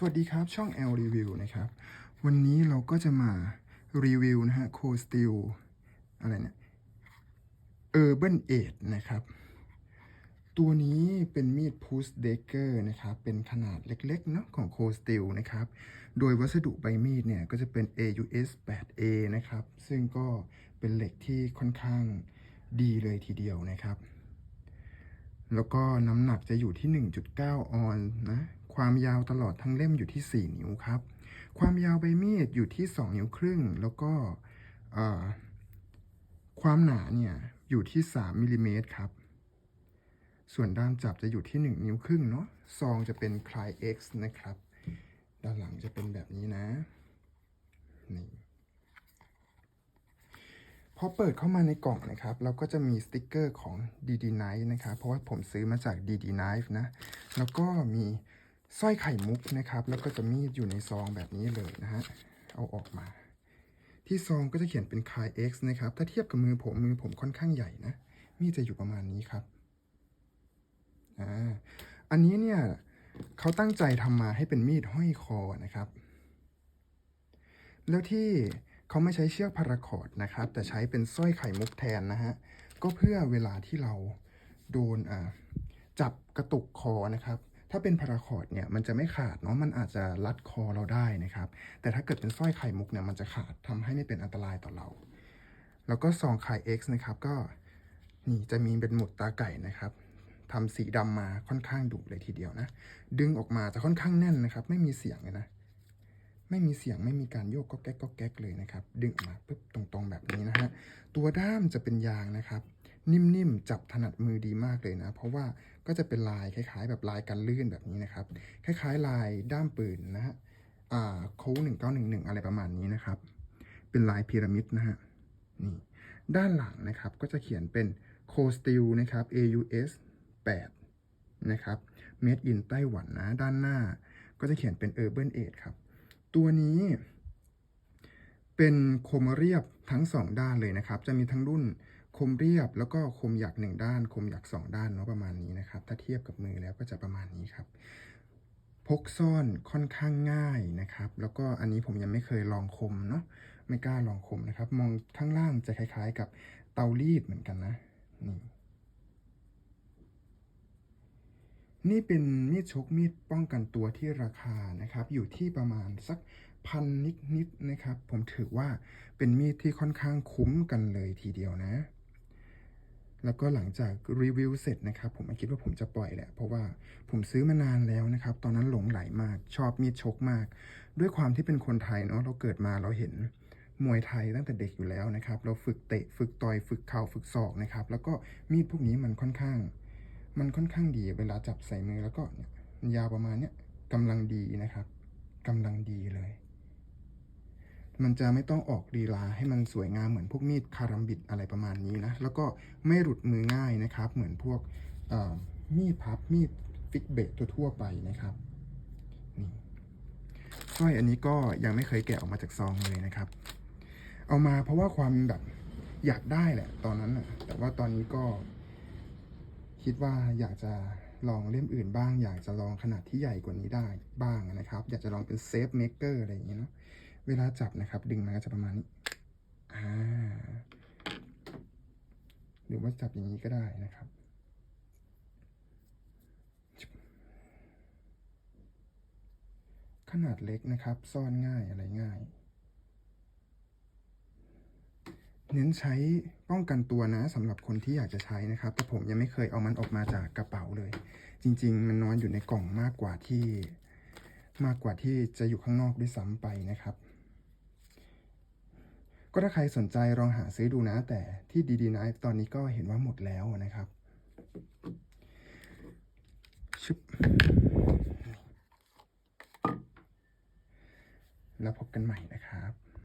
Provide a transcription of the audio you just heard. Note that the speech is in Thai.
สวัสดีครับช่อง L Review นะครับ วันนี้เราก็จะมารีวิวนะฮะ c o Steel อะไรเนี่ย Urban 8นะครับ ตัวนี้เป็นมีด Push Decker นะครับ เป็นขนาดเล็กๆเนาะของ c o Steel นะครับ โดยวัสดุใบมีดเนี่ย ก็จะเป็น AUS 8A นะครับ ซึ่งก็เป็นเหล็กที่ค่อนข้างดีเลยทีเดียวนะครับ แล้วก็น้ำหนักจะอยู่ที่ 1.9 ออนนะ ความยาวตลอดทั้งเล่มอยู่ที่ 4 นิ้วครับ ความยาวใบมีดอยู่ที่ 2 นิ้วครึ่ง แล้วก็ความหนาเนี่ยอยู่ที่ 3มิลลิเมตรครับ ส่วนด้ามจับจะอยู่ที่ 1 นิ้วครึ่งเนาะ ซองจะเป็นคลาย X นะครับ ด้านหลังจะเป็นแบบนี้นะ นี่พอเปิดเข้ามาในกล่องนะครับ เราก็จะมีสติกเกอร์ของ DD Knife นะครับ เพราะว่าผมซื้อมาจาก DD Knife นะ แล้วก็มี สร้อยไข่มุกนะครับ แล้วก็จะมีดอยู่ในซองแบบนี้เลยนะฮะ เอาออกมา ที่ซองก็จะเขียนเป็นคาย X นะครับ ถ้าเทียบกับมือผมมือผมค่อนข้างใหญ่นะ มีดจะอยู่ประมาณนี้ครับ อ่า อันนี้เนี่ยเขาตั้งใจทำมาให้เป็นมีดห้อยคอนะครับ แล้วที่เขาไม่ใช้เชือกพาราคอร์ดนะครับ แต่ใช้เป็นสร้อยไข่มุกแทนนะฮะ ก็เพื่อเวลาที่เราโดนอ่าจับกระตุกคอนะครับ ถ้าเป็นพาราคอร์ดเนี่ยมันจะไม่ขาดเนาะมันอาจจะรัดคอเราได้นะครับ แต่ถ้าเกิดเป็นสร้อยไข่มุกเนี่ยมันจะขาดทำให้ไม่เป็นอันตรายต่อเรา แล้วก็ซองไข่ X นะครับก็นี่จะมีเป็นหมุดตาไก่นะครับทำสีดำมาค่อนข้างดุเลยทีเดียวนะ ดึงออกมาจะค่อนข้างแน่นนะครับ ไม่มีเสียงเลยนะ ไม่มีเสียงไม่มีการโยกก็แก๊กก็แก๊กเลยนะครับ ดึงออกมาปุ๊บตรงๆแบบนี้นะฮะ ตัวด้ามจะเป็นยางนะครับ นิ่มๆ จับถนัดมือดีมากเลยนะ เพราะว่าก็จะเป็นลายคล้าย ๆ แบบลายกันลื่นแบบนี้นะครับ คล้ายๆ ลายด้ามปืนนะฮะอ่าโค้งหนึ่งเก้าหนึ่งหนึ่งอะไรประมาณนี้นะครับ เป็นลายพีระมิดนะฮะนี่ด้านหลังนะครับก็จะเขียนเป็น c o Steel นะครับ AUS 8 นะครับ Made in ไต้หวันนะ ด้านหน้าก็จะเขียนเป็น Urban 8 ครับ ตัวนี้เป็นโคมเรียบทั้งสองด้านเลยนะครับ จะมีทั้งรุ่น คมเรียบแล้วก็คมหยักหนึ่งด้าน คมหยักสองด้านเนาะประมาณนี้นะครับ ถ้าเทียบกับมือแล้วก็จะประมาณนี้ครับ พกซ่อนค่อนข้างง่ายนะครับ แล้วก็อันนี้ผมยังไม่เคยลองคมเนาะไม่กล้าลองคมนะครับ มองข้างล่างจะคล้ายๆ กับเตารีดเหมือนกันนะนี่นี่เป็นมีดชกมีดป้องกันตัวที่ราคานะครับ อยู่ที่ประมาณสักพันนิดๆนะครับ ผมถือว่าเป็นมีดที่ค่อนข้างคุ้มกันเลยทีเดียวนะ แล้วก็หลังจากรีวิวเสร็จนะครับผมคิดว่าผมจะปล่อยแหละ เพราะว่าผมซื้อมานานแล้วนะครับ ตอนนั้นหลงไหลมากชอบมีดชกมาก ด้วยความที่เป็นคนไทยเนาะเราเกิดมาเราเห็นมวยไทยตั้งแต่เด็กอยู่แล้วนะครับ เราฝึกเตะฝึกต่อยฝึกเข่าฝึกศอกนะครับ แล้วก็มีดพวกนี้มันค่อนข้าง มันค่อนข้างดีเวลาจับใส่มือแล้วก็ยมันยาวประมาณเนี้ยกำลังดีนะครับกำลังดีเลย มันจะไม่ต้องออกลีลาให้มันสวยงามเหมือนพวกมีดคารัมบิดอะไรประมาณนี้นะ แล้วก็ไม่หลุดมือง่ายนะครับ เหมือนพวกมีดพับมีดฟิกเบตทั่วไปนะครับนี่สร้อยอันนี้ก็ยังไม่เคยแกะออกมาจากซองเลยนะครับ เอามาเพราะว่าความแบบอยากได้แหละ ตอนนั้นน่ะแต่ว่าตอนนี้ก็ คิดว่าอยากจะลองเล่มอื่นบ้าง อยากจะลองขนาดที่ใหญ่กว่านี้ได้บ้างนะครับ อยากจะลองเป็นเซฟเมกเกอร์อะไรอย่างเงี้ยเนาะ เวลาจับนะครับ ดึงมาก็จะประมาณนี้อ่าหรือว่าจับอย่างนี้ก็ได้นะครับขนาดเล็กนะครับ ซ่อนง่ายอะไรง่าย เน้นใช้ป้องกันตัวนะสำหรับคนที่อยากจะใช้นะครับ แต่ผมยังไม่เคยเอามันออกมาจากกระเป๋าเลย จริง ๆ มันนอนอยู่ในกล่องมากกว่าที่ มากกว่าที่จะอยู่ข้างนอกด้วยซ้ำไปนะครับ ก็ถ้าใครสนใจลองหาซื้อดูนะ แต่ที่ดีดีไนตอนนี้ก็เห็นว่าหมดแล้วนะครับชุบแล้วพบกันใหม่นะครับ